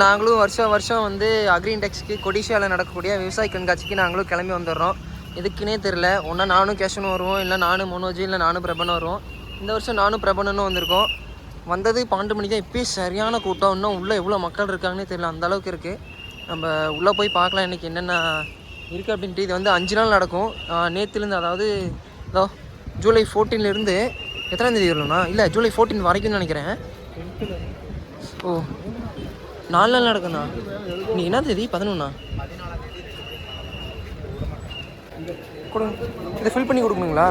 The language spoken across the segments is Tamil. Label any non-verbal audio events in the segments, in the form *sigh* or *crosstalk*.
நாங்களும் வருஷம் வருஷம் வந்து அக்ரின்டெக்ஸ்க்கு கொடிஷியாவில் நடக்கக்கூடிய விவசாய கண்காட்சிக்கு நாங்களும் கிளம்பி வந்துடுறோம். எதுக்குன்னே தெரில ஒன்றா நானும் கேஷனும் வருவோம் இல்லை நானும் மனோஜி இல்லை நானும் பிரபனும் வருவோம். இந்த வருஷம் நானும் பிரபனனும் வந்திருக்கோம். வந்தது பன்னெண்டு மணிக்கு தான். இப்போயும் சரியான கூட்டம். இன்னும் உள்ளே எவ்வளோ மக்கள் இருக்காங்கன்னே தெரியல. அந்த அளவுக்கு இருக்குது நம்ம உள்ளே போய் பார்க்கலாம் இன்றைக்கி என்னென்ன இருக்குது அப்படின்ட்டு. இது வந்து அஞ்சு நாள் நடக்கும். நேற்றுலேருந்து அதாவது இதோ ஜூலை 14 ல இருந்து எத்தனாம் தேதி வரணும்னா இல்லை ஜூலை 14 வரைக்கும் நினைக்கிறேன். ஓ நாலு நாள் நடக்குண்ணா நீ என்ன தேதி? பதினொன்னா? கொடுங்க. இதை ஃபில் பண்ணி கொடுக்கணுங்களா?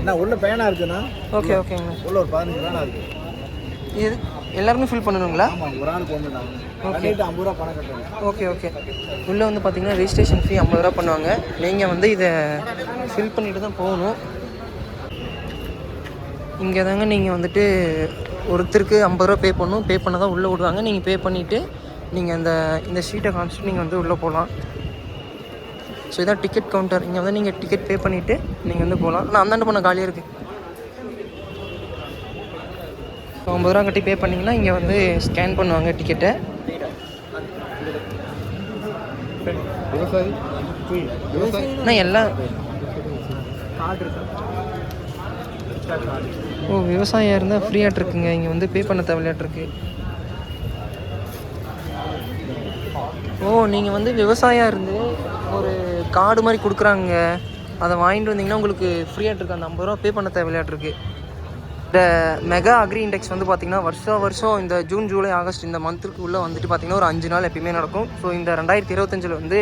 என்ன உள்ள பேனா இருக்குண்ணா. ஓகே ஓகேங்க. உள்ள ஒரு பதினஞ்சு பேனா இருக்கு. இது எல்லாருமே ஃபில் பண்ணணுங்களா? ஆமாம் ஒரு ஆளுக்கு ஒன்று பண்ணிட்டு ஐம்பது ரூபா பணம் கட்டணும். Okay okay. உள்ளே வந்து பார்த்தீங்கன்னா ரெஜிஸ்ட்ரேஷன் ஃபீ ஐம்பது ரூபா பண்ணுவாங்க. நீங்கள் வந்து இதை ஃபில் பண்ணிட்டு தான் போகணும். இங்கே தாங்க நீங்கள் வந்துட்டு ஒருத்தருக்கு ஐம்பது ரூபா பே பண்ணணும் பே பண்ண தான் உள்ளே விடுவாங்க நீங்கள் பே பண்ணிவிட்டு நீங்கள் அந்த இந்த ஷீட்டை காமிச்சிட்டு நீங்கள் வந்து உள்ளே போகலாம் ஸோ இதான் டிக்கெட் கவுண்டர் இங்கே வந்து நீங்கள் டிக்கெட் பே பண்ணிவிட்டு நீங்கள் வந்து போகலாம் நான் அந்தாண்டு பண்ண காலியாக இருக்குது ஐம்பது ரூபா கட்டி பே பண்ணிங்கன்னா இங்கே வந்து ஸ்கேன் பண்ணுவாங்க டிக்கெட்டை நான் எல்லாம் ஓ விவசாயம் இருந்தால் ஃப்ரீயாட்டு இருக்குங்க இங்கே வந்து பே பண்ண தேவையாட்டிருக்கு ஓ நீங்கள் வந்து விவசாயம் இருந்து ஒரு கார்டு மாதிரி கொடுக்குறாங்க. அதை வாங்கிட்டு வந்தீங்கன்னா உங்களுக்கு ஃப்ரீயாட்டு இருக்கு அந்த ஐம்பது ரூபா பே பண்ண தேவையாட்டிருக்கு இந்த மெகா அக்ரி இண்டெக்ஸ் வந்து பார்த்திங்கன்னா வருஷம் வருஷம் இந்த ஜூன் ஜூலை ஆகஸ்ட் இந்த மந்த்துக்கு உள்ளே வந்துட்டு பார்த்திங்கன்னா ஒரு அஞ்சு நாள் எப்பயுமே நடக்கும். ஸோ இந்த ரெண்டாயிரத்தி இருபத்தஞ்சில் வந்து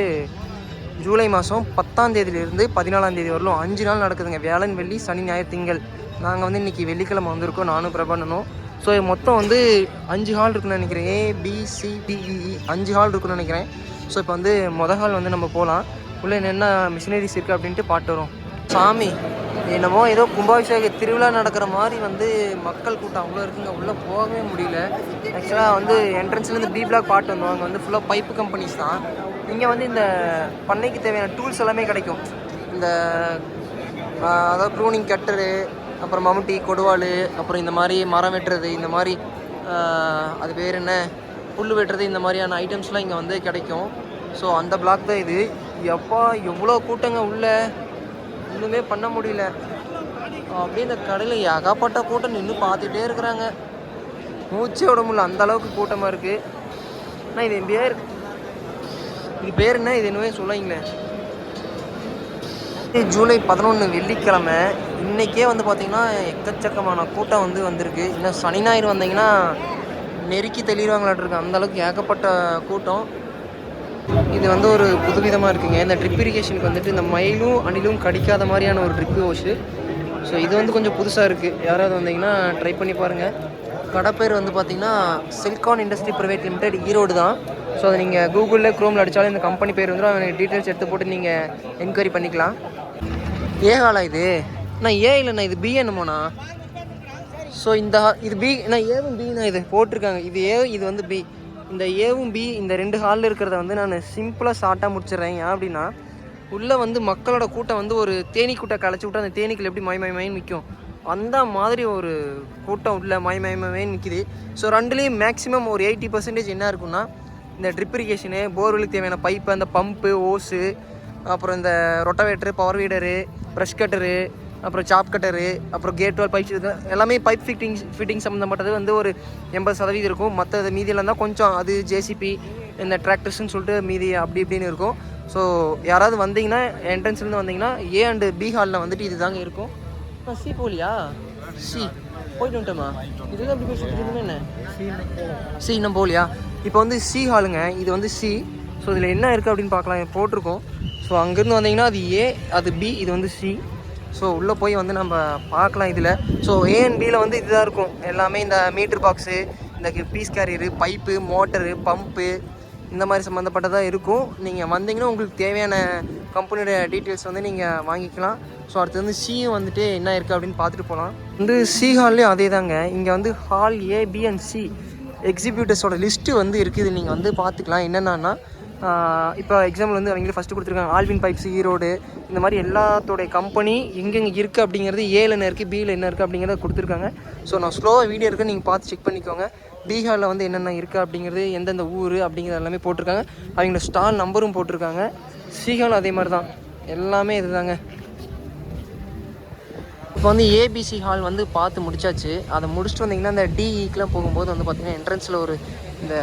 ஜூலை மாதம் பத்தாம் தேதியிலிருந்து பதினாலாம் தேதி வரலும் அஞ்சு நாள் நடக்குதுங்க. வியாழன் வெள்ளி சனி ஞாயிறு திங்கள். நாங்கள் வந்து இன்றைக்கி வெள்ளிக்கிழமை வந்திருக்கோம். நானும் பிரபண்ணனும் ஸோ மொத்தம் வந்து அஞ்சு ஹால் இருக்குன்னு நினைக்கிறேன். ஏ e, e. அஞ்சு ஹால் இருக்குன்னு நினைக்கிறேன். ஸோ இப்போ வந்து மொதல் ஹால் வந்து நம்ம போகலாம் உள்ளே என்னென்ன மிஷினரிஸ் இருக்குது அப்படின்ட்டு பாட்டு வரும் சாமி என்னமோ ஏதோ கும்பாபிஷேக திருவிழா நடக்கிற மாதிரி வந்து மக்கள் கூட்டம் அவ்வளோ இருக்குங்க. உள்ளே போகவே முடியல. ஆக்சுவலாக வந்து என்ட்ரன்ஸ்லேருந்து பி பிளாக் பாட்டு வந்தோம். அங்கே வந்து ஃபுல்லாக பைப்பு கம்பெனிஸ் தான். இங்கே வந்து இந்த பண்ணைக்கு தேவையான டூல்ஸ் எல்லாமே கிடைக்கும். இந்த அதாவது ப்ரூனிங் கட்டரு அப்புறம் மம்முட்டி கொடுவாள் அப்புறம் இந்த மாதிரி மரம் வெட்டுறது இந்த மாதிரி அது பேர் என்ன? புல் வெட்டுறது இந்த மாதிரியான ஐட்டம்ஸ்லாம் இங்கே வந்து கிடைக்கும். ஸோ அந்த பிளாக் தான் இது. எப்பா எவ்வளோ கூட்டங்க உள்ள? ஒன்றுமே பண்ண முடியல. அப்படியே இந்த கடையில் ஏகப்பட்ட கூட்டம் நின்று பார்த்துட்டே இருக்கிறாங்க. மூச்சே விட முடியல. அந்த அளவுக்கு கூட்டமாக இருக்குது ஆனால் இது என் பேர். இது பேர் என்ன? இது என்னவே சொல்லிங்களேன். ஜூலை பதினொன்று வெள்ளிக்கிழமை இன்றைக்கே வந்து பார்த்திங்கன்னா எக்கச்சக்கமான கூட்டம் வந்து வந்திருக்கு. இன்னும் சனி ஞாயிறு வந்தீங்கன்னா நெருக்கி தெளிவாங்களாட்டிருக்கு அந்த அளவுக்கு ஏகப்பட்ட கூட்டம். இது வந்து ஒரு புதுவிதமாக இருக்குங்க. இந்த ட்ரிப் இரிகேஷனுக்கு வந்துட்டு இந்த மயிலும் அணிலும் கடிக்காத மாதிரியான ஒரு ட்ரிப் ஹோஷு ஸோ இது வந்து கொஞ்சம் புதுசாக இருக்குது யாராவது வந்தீங்கன்னா ட்ரை பண்ணி பாருங்கள் கடை பேர் வந்து பார்த்தீங்கன்னா silicon industry private limited Erode தான். ஸோ அதை நீங்கள் கூகுளில் க்ரோமில் அடித்தாலும் இந்த கம்பெனி பேர் வந்துடும். அவங்க டீட்டெயில்ஸ் எடுத்து போட்டு நீங்கள் என்கொயரி பண்ணிக்கலாம். ஏ ஹாலா இது? நான் ஏ இல்லைண்ணா இது பி என்னமோண்ணா? ஸோ இந்த இது பி நான் ஏவும் பிண்ணா இது? போட்டிருக்காங்க. இது ஏ இது வந்து பி இந்த ஏவும் பி இந்த ரெண்டு ஹாலில் இருக்கிறத வந்து நான் சிம்பிளாக ஷார்ட்டாக முடிச்சிடுறேன். ஏன் அப்படின்னா உள்ளே வந்து மக்களோட கூட்டம் வந்து ஒரு தேனி கூட்டம் களைச்சி விட்டு அந்த தேனிக்கில் எப்படி மய மய மயன்னு நிற்கும் அந்த மாதிரி ஒரு கூட்டம் உள்ள மய மயமே நிற்கிது ஸோ ரெண்டுலேயும் மேக்ஸிமம் ஒரு எயிட்டி பர்சன்டேஜ் என்ன இருக்குன்னா இந்த ட்ரிப் இரிகேஷனு போர்வெலுக்கு தேவையான பைப்பு அந்த பம்பு ஓஸு அப்புறம் இந்த rotavator power weeder brush cutter அப்புறம் சாப் கட்டரு அப்புறம் கேட் வால் பைப் இது எல்லாமே பைப் ஃபிட்டிங் ஃபிட்டிங் சம்மந்தப்பட்டது வந்து ஒரு எண்பது சதவீதம் இருக்கும். மற்ற மீதியெல்லாம் தான் கொஞ்சம் அது ஜேசிபி இந்த டிராக்டர்ஸ்னு சொல்லிட்டு மீதி அப்படி இப்படின்னு இருக்கும். ஸோ யாராவது வந்தீங்கன்னா என்ட்ரன்ஸ்லேருந்து வந்தீங்கன்னா ஏ அண்டு பி ஹாலில் வந்துட்டு இது தாங்க இருக்கும். ஆ, சி போலியா சி போயிட்டு வந்துட்டோமா இதுதான் அப்படி பேசிட்டு என்ன சி இன்னும் போலியா இப்போ வந்து சி ஹாலுங்க இது வந்து சி ஸோ இதில் என்ன இருக்குது அப்படின்னு பார்க்கலாம் போட்டிருக்கோம் ஸோ அங்கேருந்து வந்தீங்கன்னா அது ஏ அது பி இது வந்து சி ஸோ உள்ளே போய் வந்து நம்ம பார்க்கலாம் இதில் ஸோ ஏ அண்ட் பியில் வந்து இதுதான் இருக்கும் எல்லாமே இந்த மீட்ரு பாக்ஸு இந்த piece carrier pipe motor pump இந்த மாதிரி சம்மந்தப்பட்டதாக இருக்கும் நீங்கள் வந்தீங்கன்னா உங்களுக்கு தேவையான கம்பெனியோட டீட்டெயில்ஸ் வந்து நீங்கள் வாங்கிக்கலாம். ஸோ அடுத்து வந்து சியும் வந்துட்டு என்ன இருக்குது அப்படின்னு பார்த்துட்டு போகலாம் வந்து சி ஹால்லேயும் அதே தாங்க இங்கே வந்து hall A B and C எக்ஸிபியூட்டர்ஸோட list வந்து இருக்குது. நீங்கள் வந்து பார்த்துக்கலாம். என்னென்னா இப்போ எக்ஸாம்பிள் வந்து அவங்களே ஃபஸ்ட்டு கொடுத்துருக்காங்க. ஆல்வின் பைப்ஸ் ஈரோடு இந்த மாதிரி எல்லாத்தோடைய கம்பெனி எங்கெங்கே இருக்குது அப்படிங்கிறது ஏல என்ன இருக்குது பியில் என்ன இருக்குது அப்படிங்கிறத கொடுத்துருக்காங்க. ஸோ நான் ஸ்லோவாக வீடியோ இருக்குது நீங்கள் பார்த்து செக் பண்ணிக்கோங்க. பீகாரில் வந்து என்னென்ன இருக்குது அப்படிங்கிறது எந்தெந்த ஊர் அப்படிங்கிறது எல்லாமே போட்டிருக்காங்க. அவங்களோட ஸ்டால் நம்பரும் போட்டிருக்காங்க. சீகனும் அதே மாதிரி தான். எல்லாமே இதுதாங்க. இப்போ வந்து ஏபிசி ஹால் வந்து பார்த்து முடிச்சாச்சு. அதை முடிச்சுட்டு வந்தீங்கன்னா இந்த டிஇக்கெலாம் போகும்போது வந்து பார்த்தீங்கன்னா என்ட்ரன்ஸில் ஒரு இந்த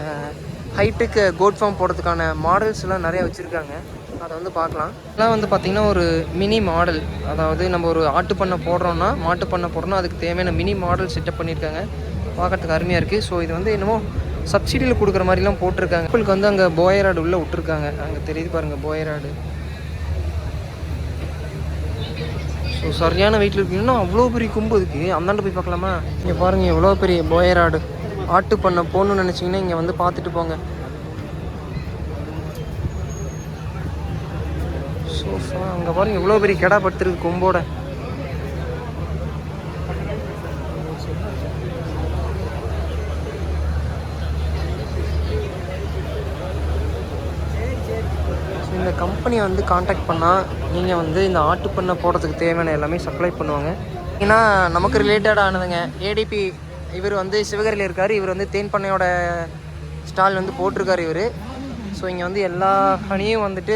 ஹைட்டுக்கு கோட் ஃபார்ம் போடுறதுக்கான மாடல்ஸ் எல்லாம் வச்சுருக்காங்க. அதை வந்து பார்க்கலாம். இதெல்லாம் வந்து பார்த்திங்கன்னா ஒரு மினி மாடல் அதாவது நம்ம ஒரு ஆட்டு பண்ணை போடுறோன்னா மாட்டு பண்ணை போடுறோன்னா அதுக்கு தேவையான மினி மாடல் செட்டப் பண்ணியிருக்காங்க. பார்க்கறதுக்கு அருமையாக இருக்குது ஸோ இது வந்து என்னமோ சப்சிடியில் கொடுக்குற மாதிரிலாம் போட்டிருக்காங்க. உங்களுக்கு வந்து அங்கே போயராடு உள்ளே விட்டுருக்காங்க. அங்கே தெரியுது பாருங்கள் போயராடு ஸோ சரியான வெயிட்டில் இருக்குன்னா அவ்வளோ பெரிய கொம்பு இருக்குது அந்தாண்ட போய் பார்க்கலாமா? இங்கே பாருங்கள் எவ்வளோ பெரிய போயராடு ஆட்டு பண்ண போகணுன்னு நினச்சிங்கன்னா இங்கே வந்து பார்த்துட்டு போங்க. ஸோ அங்கே பாருங்கள் இவ்வளோ பெரிய கெடா படுத்துருக்கு கொம்போட. கம்பெனியை வந்து காண்டாக்ட் பண்ணால் நீங்கள் வந்து இந்த ஆட்டு பண்ணை போடுறதுக்கு தேவையான எல்லாமே சப்ளை பண்ணுவாங்க. ஏன்னா நமக்கு ரிலேட்டடானதுங்க ஏடிபி இவர் வந்து சிவகரியில் இருக்கார். இவர் வந்து தேன் பண்ணையோட ஸ்டால் வந்து போட்டிருக்கார் இவர். ஸோ இங்கே வந்து எல்லா ஹனியும் வந்துட்டு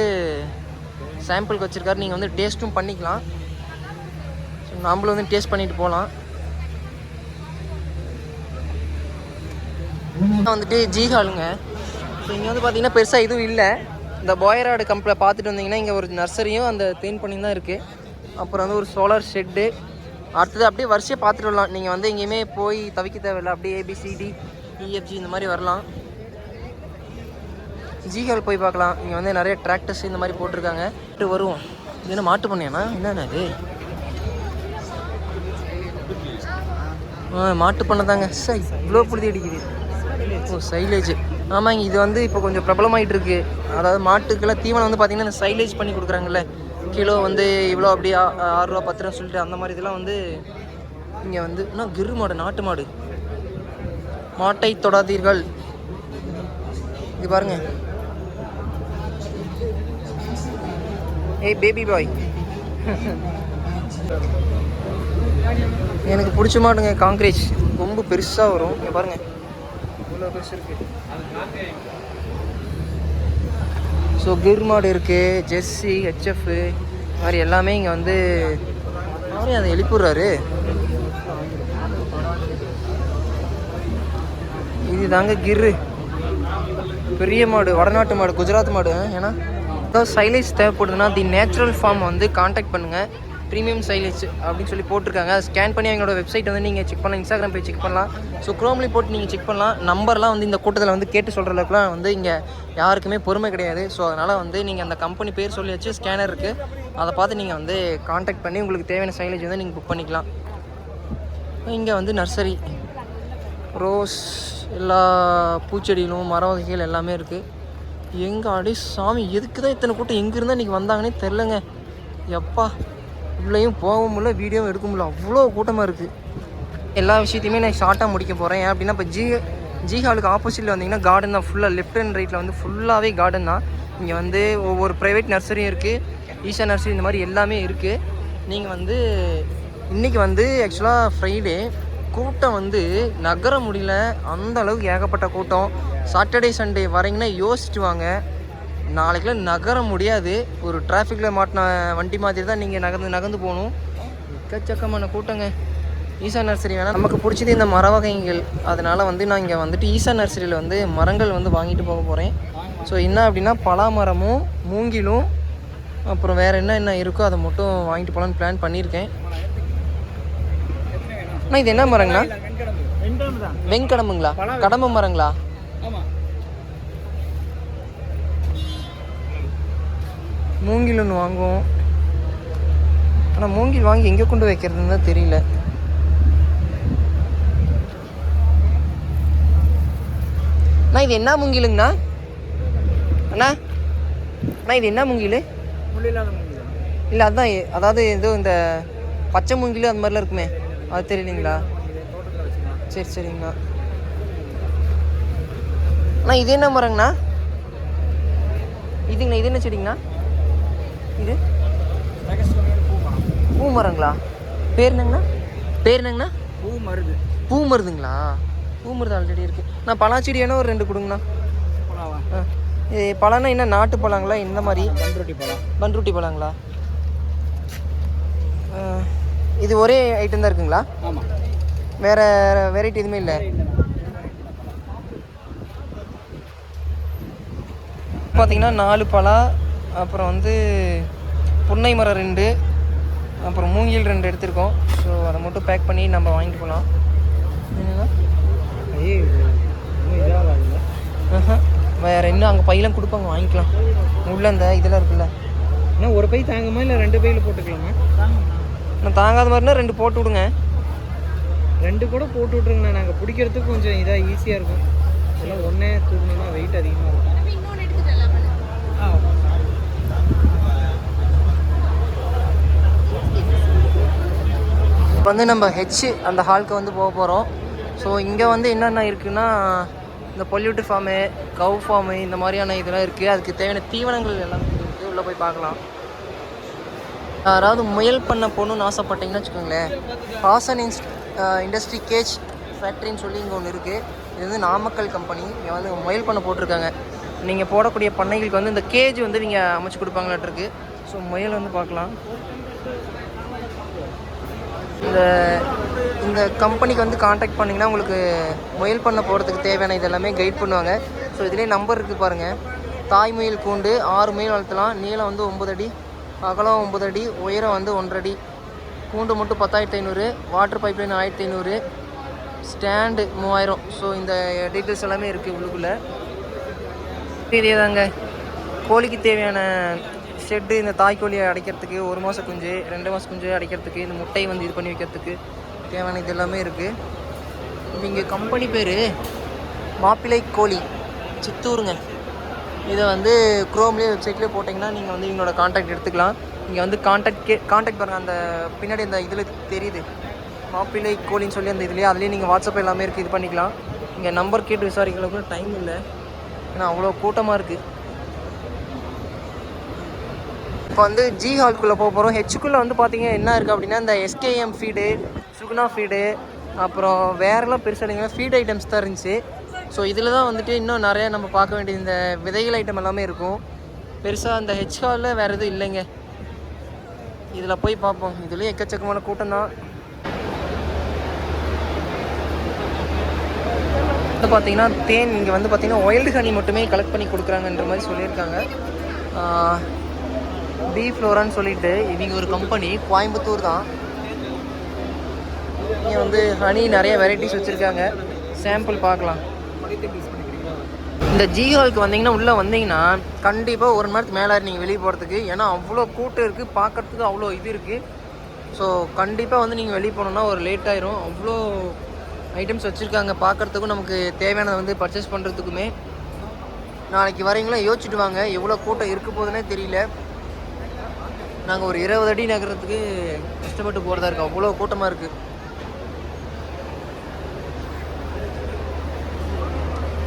சாம்பிளுக்கு வச்சுருக்காரு. நீங்கள் வந்து டேஸ்ட்டும் பண்ணிக்கலாம். ஸோ நம்மளும் வந்து டேஸ்ட் பண்ணிட்டு போகலாம் வந்துட்டு ஜீஹாலுங்க ஸோ இங்கே வந்து பார்த்தீங்கன்னா பெருசாக எதுவும் இல்லை. இந்த போயராடு கம்பில் பார்த்துட்டு வந்தீங்கன்னா இங்கே ஒரு நர்சரியும் அந்த க்ளீன் பண்ணி தான் இருக்குது அப்புறம் வந்து ஒரு சோலார் ஷெட்டு அடுத்தது அப்படியே வரிசையை பார்த்துட்டு வரலாம். நீங்கள் வந்து எங்கேயுமே போய் தவிக்க தேவையில்லை. அப்படியே ஏபிசிடி இஎஃப்ஜி இந்த மாதிரி வரலாம். ஜிஹால் போய் பார்க்கலாம். இங்கே வந்து நிறைய டிராக்டர்ஸ் இந்த மாதிரி போட்டிருக்காங்க. போட்டு வருவோம். இது என்ன மாட்டு பண்ணையாண்ணா? என்னண்ணா இது? மாட்டு பண்ணை தாங்க. சார் இவ்வளோ புழுதி அடிக்குது. ஓ சைலேஜ் ஆமாங்க இது வந்து இப்போ கொஞ்சம் பிரபலமாயிட்டு இருக்கு அதாவது மாட்டுக்கெல்லாம் தீவனம் வந்து பார்த்தீங்கன்னா இந்த சைலேஜ் பண்ணி கொடுக்குறாங்கல்ல. கிலோ வந்து இவ்வளோ அப்படி ஆ- ஆறு ரூபா பத்து ரூபா சொல்லிட்டு அந்த மாதிரி இதெல்லாம் வந்து இங்கே வந்து இன்னும் கிரு மாடு நாட்டு மாடு. மாட்டை தொடாதீர்கள். இது பாருங்க. ஏய் பேபி பாய் எனக்கு பிடிச்ச மாட்டுங்க காங்கிரீட் ரொம்ப பெருசாக வரும். இங்கே பாருங்கள் இவ்வளோ பெருசு இருக்குது ஸோ கிர் மாடு இருக்குது ஜெர்சி ஹெச்எஃப் மாதிரி எல்லாமே இங்கே வந்து அவரே அதை எழுப்பிடுறாரு. இது தாங்க கிர்ரு பெரிய மாடு வடநாட்டு மாடு குஜராத் மாடு ஏன்னா ஏதாவது சைலேஜ் தேவைப்படுதுன்னா தி நேச்சுரல் ஃபார்ம் வந்து காண்டாக்ட் பண்ணுங்கள் ப்ரீமியம் சைலேஜ் அப்படின்னு சொல்லி போட்டிருக்காங்க. ஸ்கேன் பண்ணி அவங்களோட வெப்சைட் வந்து நீங்கள் செக் பண்ணலாம். இன்ஸ்டாகிராம் போய் செக் பண்ணலாம். ஸோ க்ரோம்லேயும் போட்டு நீங்கள் செக் பண்ணலாம். நம்பர்லாம் வந்து இந்த கூட்டத்தில் வந்து கேட்டு சொல்கிற அளவுக்குலாம் வந்து இங்கே யாருக்குமே பொறுமை கிடையாது. ஸோ அதனால் வந்து நீங்கள் அந்த கம்பெனி பேர் சொல்லி வச்சு ஸ்கேனர் இருக்குது அதை பார்த்து நீங்கள் வந்து காண்டாக்ட் பண்ணி உங்களுக்கு தேவையான சைலேஜ் வந்து நீங்கள் புக் பண்ணிக்கலாம். இங்கே வந்து நர்சரி ரோஸ் எல்லா பூச்செடிகளும் மர வகைகள் எல்லாமே இருக்குது எங்கே அடி சாமி எதுக்கு தான் இத்தனை கூட்டம்? எங்கே இருந்தால் இன்றைக்கி வந்தாங்கன்னே தெரிலங்க எப்பா உள்ளேயும் போக முடியல வீடியோவும் எடுக்க முடியல அவ்வளோ கூட்டமாக இருக்குது எல்லா விஷயத்தையுமே நான் ஷார்ட்டாக முடிக்க போகிறேன் ஏன் அப்படின்னா இப்போ ஜி ஜி ஹாலுக்கு ஆப்போசிட்டில் வந்தீங்கன்னா கார்டன் தான் ஃபுல்லாக லெஃப்ட் அண்ட் ரைட்டில் வந்து ஃபுல்லாகவே கார்டன் தான். இங்கே வந்து ஒவ்வொரு ப்ரைவேட் நர்சரியும் இருக்குது ஈஷா நர்சரி இந்த மாதிரி எல்லாமே இருக்குது நீங்கள் வந்து இன்றைக்கி வந்து ஆக்சுவலாக ஃப்ரைடே கூட்டம் வந்து நகர முடியல. அந்த அளவுக்கு ஏகப்பட்ட கூட்டம். சாட்டர்டே சண்டே வரீங்கன்னா யோசிச்சுட்டு வாங்க நாளைக்கெல்லாம் நகர முடியாது. ஒரு டிராஃபிக்கில் மாட்டின வண்டி மாதிரி தான் நீங்கள் நகர்ந்து நகர்ந்து போகணும். எக்கச்சக்கமான கூட்டங்க. ஈசா நர்சரி வேணால் நமக்கு பிடிச்சது இந்த மர வகைகள். அதனால் வந்து நான் இங்கே வந்துட்டு ஈசா நர்சரியில் வந்து மரங்கள் வந்து வாங்கிட்டு போக போகிறேன் ஸோ என்ன அப்படின்னா பலா மரமும் மூங்கிலும் அப்புறம் வேறு என்ன என்ன இருக்கோ அதை மட்டும் வாங்கிட்டு போகலான்னு பிளான் பண்ணியிருக்கேன். அண்ணா இது என்ன மரங்கண்ணா? வெங்கடம்புங்களா கடம்பு மரங்களா? மூங்கில் ஒன்று வாங்குவோம். ஆனால் மூங்கில் வாங்கி எங்கே கொண்டு வைக்கிறதுன்னு தான் தெரியல. அண்ணா இது என்ன மூங்கிலுங்கண்ணா? அண்ணா அண்ணா இது என்ன மூங்கில்? இல்லை அதான் எ- அதாவது ஏதோ இந்த பச்சை மூங்கில் அந்த மாதிரிலாம் இருக்குமே. அது தெரியலீங்களா? சரி சரிங்கண்ணா. அண்ணா இது என்ன மரங்கண்ணா? இதுங்கண்ணா இது என்ன செடிங்கண்ணா? இது? பூ மரங்களா பேர் என்னங்கண்ணா? பேர் என்னங்கண்ணா? பூ மருது பூ மருதுங்களா பூ மருது ஆல்ரெடி இருக்கு. நான் பலாச்செடி வேணா ஒரு ரெண்டு கொடுங்கண்ணா. ஆ. இது பழம்னா என்ன நாட்டு பழங்களா இந்த மாதிரி? பண்ருட்டி பழம். பன்ருட்டி பழங்களா? இது ஒரே ஐட்டம் தான் இருக்குங்களா? ஆமாம் வேற வெரைட்டி எதுவுமே இல்லை? பார்த்தீங்கன்னா நாலு பலா அப்புறம் வந்து புன்னை மரம் ரெண்டு அப்புறம் மூங்கில் ரெண்டு எடுத்திருக்கோம். ஸோ அதை மட்டும் பேக் பண்ணி நம்ம வாங்கிட்டு போகலாம். வேற இன்னும் அங்கே பையெல்லாம் கொடுப்பாங்க வாங்கிக்கலாம். உள்ள அந்த இதெல்லாம் இருக்குல்ல. இன்னும் ஒரு பை தாங்குமா இல்லை ரெண்டு பையில் போட்டுக்கலாமா? நான் தாங்காத மாதிரினா ரெண்டு போட்டு விடுங்க. ரெண்டு கூட போட்டு விட்ருங்கண்ணா நாங்கள் பிடிக்கிறதுக்கு கொஞ்சம் இதாக ஈஸியாக இருக்கும். இதெல்லாம் ஒன்றே தூக்கணும்னா வெயிட் அதிகமாக இருக்கும். ஆ வந்து நம்ம ஹெச் அந்த ஹாலுக்கு வந்து போக போகிறோம் ஸோ இங்கே வந்து என்னென்ன இருக்குன்னா இந்த பொல்யூட்டர் ஃபார்மு கவு ஃபார்மு இந்த மாதிரியான இதெல்லாம் இருக்குது அதுக்கு தேவையான தீவனங்கள் எல்லாம் இருக்குது உள்ளே போய் பார்க்கலாம். யாராவது முயல் பண்ண போகணுன்னு ஆசைப்பட்டீங்கன்னு வச்சுக்கோங்களேன். ஹாசன் இன்ஸ் இண்டஸ்ட்ரி கேஜ் ஃபேக்ட்ரின்னு சொல்லி இங்கே ஒன்று இருக்குது இது வந்து நாமக்கல் கம்பெனி இங்கே வந்து முயல் பண்ண போட்டிருக்காங்க. நீங்கள் போடக்கூடிய பண்ணைகளுக்கு வந்து இந்த கேஜ் வந்து இவங்க அமைச்சு கொடுப்பாங்களாட்டிருக்கு ஸோ முயல் வந்து பார்க்கலாம். இந்த இந்த கம்பெனிக்கு வந்து காண்டாக்ட் பண்ணிங்கன்னா உங்களுக்கு முயல் பண்ண போகிறதுக்கு தேவையான இதெல்லாமே கைட் பண்ணுவாங்க. ஸோ இதுலேயே நம்பர் இருக்குது பாருங்கள் தாய் முயல் கூண்டு ஆறு முயல் வளர்த்தலாம். நீளம் வந்து ஒம்பது அடி அகலம் ஒம்பது அடி உயரம் வந்து ஒன்றரை அடி. கூண்டு மட்டும் பத்தாயிரத்தி ஐநூறு வாட்டர் பைப்லைன் ஆயிரத்தி ஐநூறு ஸ்டாண்டு மூவாயிரம். ஸோ இந்த டீட்டெயில்ஸ் எல்லாமே இருக்குது உள்ளுக்குள்ளே. இதே தாங்க கோழிக்கு தேவையான ஷெட்டு இந்த தாய்க்கோழியை அடைக்கிறதுக்கு ஒரு மாதம் குஞ்சு ரெண்டு மாதம் குஞ்சு அடைக்கிறதுக்கு இந்த முட்டையை வந்து இது பண்ணி வைக்கிறதுக்கு தேவையான இது எல்லாமே இருக்குது இங்கே கம்பெனி பேர் மாப்பிள்ளை கோழி. சித்தூருங்க. இதை வந்து குரோம்லேயே வெப்சைட்லேயே போட்டிங்கன்னா நீங்கள் வந்து இவங்களோட காண்டாக்ட் எடுத்துக்கலாம். இங்கே வந்து காண்டாக்ட் கே காண்டாக்ட் பாருங்கள் அந்த பின்னாடி அந்த இதில் தெரியுது. மாப்பிள்ளை கோழின்னு சொல்லி அந்த இதுலேயே அதுலேயே நீங்கள் வாட்ஸ்அப் எல்லாமே இருக்குது இது பண்ணிக்கலாம். இங்கே நம்பர் கேட்டு விசாரிக்கிறதுக்கு டைம் இல்லை. ஏன்னா அவ்வளோ கூட்டமாக இருக்குது இப்போ வந்து ஜி ஹால்குள்ளே போக போகிறோம் ஹெச்சுக்குள்ளே வந்து பார்த்தீங்கன்னா என்ன இருக்குது அப்படின்னா இந்த எஸ்கேஎம் ஃபீடு சுகுனா ஃபீடு அப்புறம் வேறெல்லாம் பெருசாக இல்லைங்க. ஃபீட் ஐட்டம்ஸ் தான் இருந்துச்சு. ஸோ இதில் தான் வந்துட்டு இன்னும் நிறையா நம்ம பார்க்க வேண்டிய இந்த விதைகள் ஐட்டம் எல்லாமே இருக்கும். பெருசாக அந்த ஹெச் ஹாலில் வேறு எதுவும் இல்லைங்க. இதில் போய் பார்ப்போம். இதுலேயும் எக்கச்சக்கமான கூட்டம் தான். வந்து பார்த்தீங்கன்னா தேன் இங்கே வந்து பார்த்தீங்கன்னா ஒயில்டு ஹனி மட்டுமே கலெக்ட் பண்ணி கொடுக்குறாங்கன்ற மாதிரி சொல்லியிருக்காங்க. பி ஃப்ளோரான்னு சொல்லிட்டு இவங்க ஒரு கம்பெனி கோயம்புத்தூர் தான். இங்கே வந்து ஹனி நிறைய வெரைட்டிஸ் வச்சுருக்காங்க. சாம்பிள் பார்க்கலாம். இந்த ஜிஹாலுக்கு வந்தீங்கன்னா உள்ளே வந்தீங்கன்னா கண்டிப்பாக ஒரு மணி நேரத்துக்கு மேலே நீங்கள் வெளியே போகிறதுக்கு ஏன்னா அவ்வளோ கூட்டம் இருக்குது பார்க்குறதுக்கு அவ்வளோ இது இருக்குது ஸோ கண்டிப்பாக வந்து நீங்கள் வெளியே போனோன்னா ஒரு லேட் ஆயிரும். அவ்வளோ ஐட்டம்ஸ் வச்சுருக்காங்க. பார்க்குறதுக்கும் நமக்கு தேவையானதை வந்து பர்ச்சேஸ் பண்ணுறதுக்குமே நாளைக்கு வரீங்களா யோசிச்சுட்டு வாங்க. எவ்வளோ கூட்டம் இருக்க போகுதுன்னே தெரியல. நாங்கள் ஒரு இருபது அடி நகரத்துக்கு கஷ்டப்பட்டு போகிறதா இருக்கோம் அவ்வளோ கூட்டமாக இருக்குது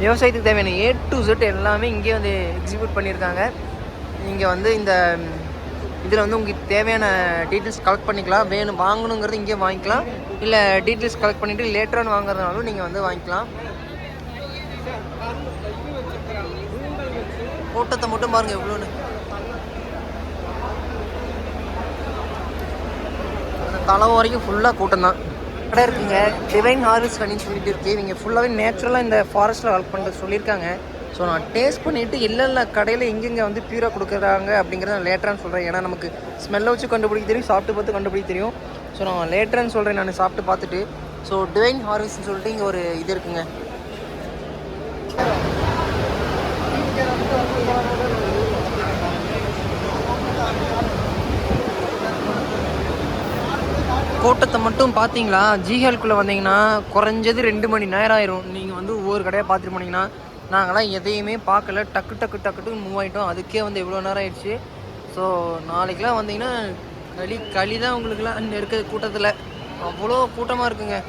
விவசாயத்துக்கு தேவையான ஏ டு செட் எல்லாமே இங்கே வந்து எக்ஸிக்யூட் பண்ணியிருக்காங்க. இங்கே வந்து இந்த இதில் வந்து உங்களுக்கு தேவையான டீட்டெயில்ஸ் கலெக்ட் பண்ணிக்கலாம். வேணும் வாங்கணுங்கிறது இங்கே வாங்கிக்கலாம். இல்லை டீட்டெயில்ஸ் கலெக்ட் பண்ணிவிட்டு லேட்டரான வாங்குறதுனாலும் நீங்கள் வந்து வாங்கிக்கலாம். கூட்டத்தை மட்டும் பாருங்கள் எவ்வளோன்னு தலை வரைக்கும் ஃபுல்லாக கூட்டம் தான் கடை இருக்குங்க. டிவைன் ஹார்வெஸ்ட் ஹனின்னு சொல்லிட்டு இருக்குது இவங்க ஃபுல்லாகவே நேச்சுரலாக இந்த ஃபாரஸ்ட்டில் ஒர்க் பண்ணுறது சொல்லியிருக்காங்க. ஸோ நான் டேஸ்ட் பண்ணிவிட்டு இல்லை கடையில் எங்கெங்கே வந்து பியூராக கொடுக்குறாங்க அப்படிங்கிறத நான் லேட்டரான்னு சொல்கிறேன் ஏன்னா நமக்கு ஸ்மெல்லை வச்சு கண்டுபிடிக்க தெரியும் சாப்பிட்டு பார்த்து கண்டுபிடிக்க தெரியும். ஸோ நான் லேட்டரான்னு சொல்கிறேன் நான் சாப்பிட்டு பார்த்துட்டு. ஸோ டிவைன் ஹார்வெஸ்ட்னு சொல்லிட்டு இங்கே ஒரு இது இருக்குங்க. கூட்டத்தை மட்டும் பார்த்தீங்களா? ஜிஹெல்குள்ளே வந்தீங்கன்னா குறைஞ்சது ரெண்டு மணி நேரம் ஆயிரும். நீங்கள் வந்து ஒவ்வொரு கடையாக பார்த்துட்டு போனீங்கன்னா நாங்களாம் எதையுமே பார்க்கல. டக்கு டக்கு டக்குட்டு மூவ் ஆகிட்டோம் அதுக்கே வந்து எவ்வளோ நேரம் ஆயிடுச்சு? ஸோ நாளைக்கெலாம் வந்தீங்கன்னா களி களி தான் உங்களுக்குலாம் அங்கே இருக்கிற கூட்டத்தில். அவ்வளோ கூட்டமாக இருக்குங்க.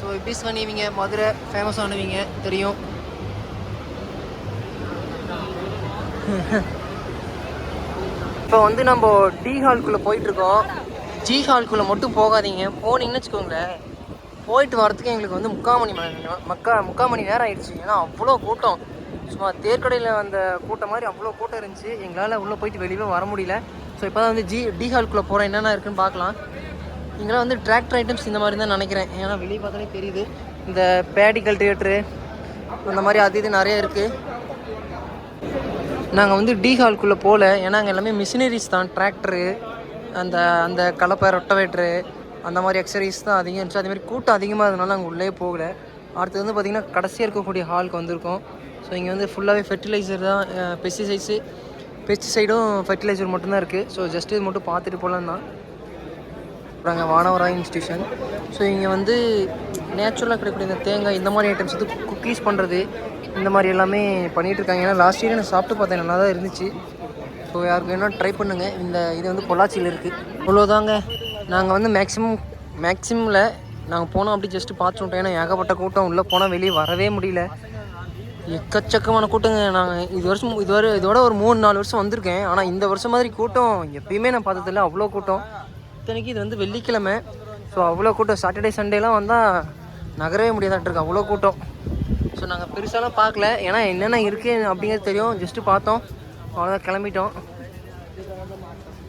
ஸோ எப்படி பண்ணிவிங்க மதுரை ஃபேமஸ் ஆனவங்க. தெரியும். *laughs* இப்போ வந்து நம்ம டி ஹால்குள்ளே போயிட்டுருக்கோம் ஜி ஹால்குள்ளே மட்டும் போகாதீங்க. போனீங்கன்னு வச்சுக்கோங்களேன். போயிட்டு வரதுக்கு எங்களுக்கு வந்து முக்கால் மணி மக்கா முக்கால் மணி நேரம் ஆயிடுச்சு. ஏன்னா அவ்வளோ கூட்டம். சும்மா தேர்க்கடையில் வந்த கூட்டம் மாதிரி அவ்வளோ கூட்டம் இருந்துச்சு. எங்களால் உள்ளே போயிட்டு வெளியே வர முடியல. ஸோ இப்போ தான் வந்து ஜி டி ஹால்குள்ளே போகிறோம் என்னென்ன இருக்குன்னு பார்க்கலாம். இங்கெல்லாம் வந்து டிராக்டர் ஐட்டம்ஸ் இந்த மாதிரி தான் நினைக்கிறேன். ஏன்னா வெளியே பார்த்தாலே தெரியுது. இந்த பேடிக்கல் தியேட்ரு அந்த மாதிரி அது இது நிறைய இருக்குது நாங்கள் வந்து டி ஹால்குள்ளே போகல ஏன்னா அங்கே எல்லாமே மிஷினரிஸ் தான். டிராக்டரு அந்த அந்த கலப்பை ரொட்டவேட்ரு அந்த மாதிரி எக்ஸசைஸ் தான் அதிகம் இருந்துச்சு. அதேமாதிரி கூட்டம் அதிகமாக இருந்தனால அங்கே உள்ளே போகல. அடுத்தது வந்து பார்த்திங்கன்னா கடைசியாக இருக்கக்கூடிய ஹாலுக்கு வந்திருக்கோம். ஸோ இங்கே வந்து ஃபுல்லாகவே ஃபெர்டிலைசர் தான் பெஸ்டிசைட்ஸு பெஸ்டிசைடும் ஃபெர்டிலைசர் மட்டும்தான் இருக்குது ஸோ ஜஸ்ட் இது மட்டும் பார்த்துட்டு போகலான்னா தான். அப்புறம் வானவராய் இன்ஸ்டியூஷன் ஸோ இங்கே வந்து நேச்சுரலாக கிடைக்கக்கூடிய இந்த தேங்காய் இந்த மாதிரி ஐட்டம்ஸ் வந்து குக்கீஸ் பண்ணுறது இந்த மாதிரி எல்லாமே பண்ணிகிட்டு இருக்காங்க. ஏன்னா லாஸ்ட் இயர் நான் சாப்பிட்டு பார்த்தேன் நல்லா தான் இருந்துச்சு. ஸோ யாருக்கு வேணால் ட்ரை பண்ணுங்கள் இந்த இது வந்து பொள்ளாச்சியில் இருக்குது இவ்வளோதாங்க நாங்கள் வந்து மேக்ஸிமம் மேக்ஸிமில் நாங்கள் போனோம் அப்படி ஜஸ்ட்டு பார்த்துட்டோம் ஏன்னா ஏகப்பட்ட கூட்டம். உள்ளே போனால் வெளியே வரவே முடியல. எக்கச்சக்கமான கூட்டங்க. நாங்கள் இது வருஷம் இதுவரை இதோட ஒரு மூணு நாலு வருஷம் வந்திருக்கேன். ஆனால் இந்த வருஷம் மாதிரி கூட்டம் எப்பயுமே நான் பார்த்ததில்ல. அவ்வளோ கூட்டம். இத்தனைக்கு இது வந்து வெள்ளிக்கிழமை. ஸோ அவ்வளோ கூட்டம். சாட்டர்டே சண்டேலாம் வந்தால் நகரவே முடியாதாட்டிருக்கு அவ்வளோ கூட்டம். ஸோ நாங்கள் பெருசாலாம் பார்க்கல. ஏன்னா என்னென்ன இருக்குது அப்படிங்கிறது தெரியும். ஜஸ்ட்டு பார்த்தோம். அவ்வளோதான் கிளம்பிட்டோம்.